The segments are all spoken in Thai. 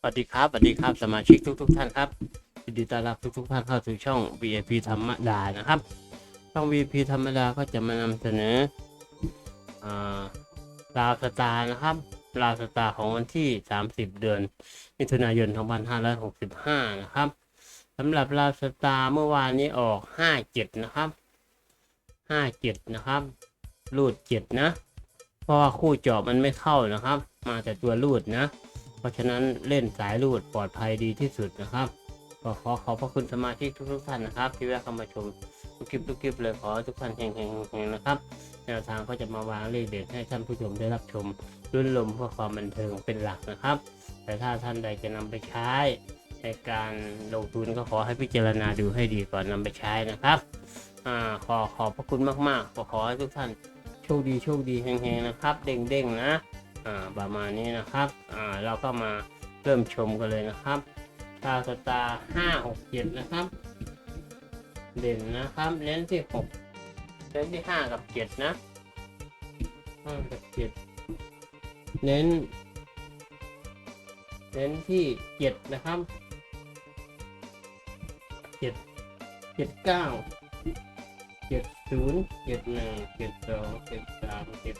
สวัสดีครับสวัสดีครับสมาชิกทุกทท่านครับยินดีต้อนรับทุกทท่านเข้าสู่ช่อง VIP ธรรมดานะครับ ช่อง VIP ธรรมดาก็จะมานำเสนออ่าลาวสตาร์นะครับลาวสตาร์ของวันที่ 30 เดือนมิถุนายน 2565 นะครับสำหรับลาวสตาร์เมื่อวานนี้ออก 57 นะครับ 57 นะครับ รูด 7 นะ เพราะว่าคู่จาะมันไม่เข้านะครับ มาแต่ตัวรูดนะ เพราะฉะนั้นเล่นสายรูดปลอดภัยดีที่สุดนะครับก็ขอขอบพระคุณสมาชิกทุกๆท่านนะครับ ที่แวะเข้ามาชมทุกคลิปทุกคลิปเลยขอทุกท่านเฮงๆๆนะครับแนวทางก็จะมาวางเลขเด็ดให้ท่านผู้ชมได้รับชมรุ่นลมเพื่อความบันเทิงเป็นหลักนะครับ แต่ถ้าท่านใดจะนำไปใช้ในการลงทุนก็ขอให้พิจารณาดูให้ดีก่อนนำไปใช้นะครับอขอขอบพระคุณมากๆขอขอให้ทุกท่านโชคดีโชคดีเฮงๆนะครับ เด้งๆนะ อ่าประมาณนี้นะครับอ่าเราก็มาเริ่มชมกันเลยนะครับตาสตาห้าหกเจ็ดนะครับ เด่นนะครับเน้นที่หกเน้นที่ห้ากับเจ็ดนะห้ากับเจ็ดเน้น เน้นที่เจ็ดนะครับเจ็ดเจ็ดเก้าเจ็ดศูนย์เจ็ดหนึ่งเจ็ดสองเจ็ดสามเจ็ด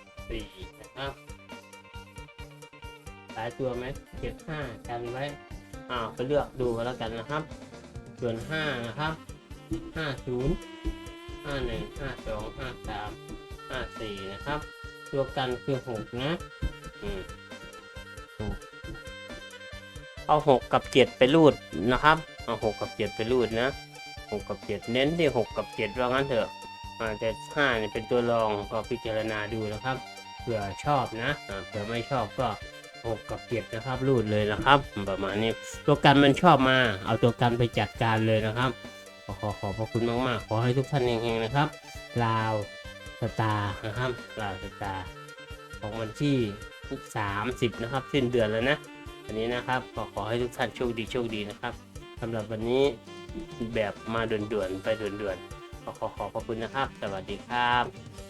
ายตัวไหมเจ็ดห้ากันไว้อ้าไปเลือกดูแล้วกันนะครับ ส่วนห้านะครับห้าศูนย์ห้าหนึ่งห้าสองห้าสามห้าสี่นะครับ ตัวกันคือหกนะอืมเอาหกกับเจ็ดไปรูดนะครับ เอาหกกับเจ็ดไปรูดนะหกกับเจ็ดเน้นที่หกกับเจ็ดว่างั้นเถอะอาแต่ห้าเนี่ยเป็นตัวรองก็พิจารณาดูนะครับเผื่อชอบนะเผื่อไม่ชอบก็ หกกับเจ็ดนะครับรูดเลยนะครับ ประมาณนี้ตัวกันมันชอบมา เอาตัวกันไปจัดการเลยนะครับ ขอขอขอบพระคุณมากๆ ขอให้ทุกท่านเฮงๆนะครับ ลาวสตาร์นะครับลาวสตาร์ของวันที่30นะครับสิ้นเดือนแล้วนะวันนี้นะครับขอขอให้ทุกท่านโชคดีโชคดีนะครับสำหรับวันนี้แบบมาด่วนๆไปด่วนๆขอขอขอบพระคุณนะครับ สวัสดีครับ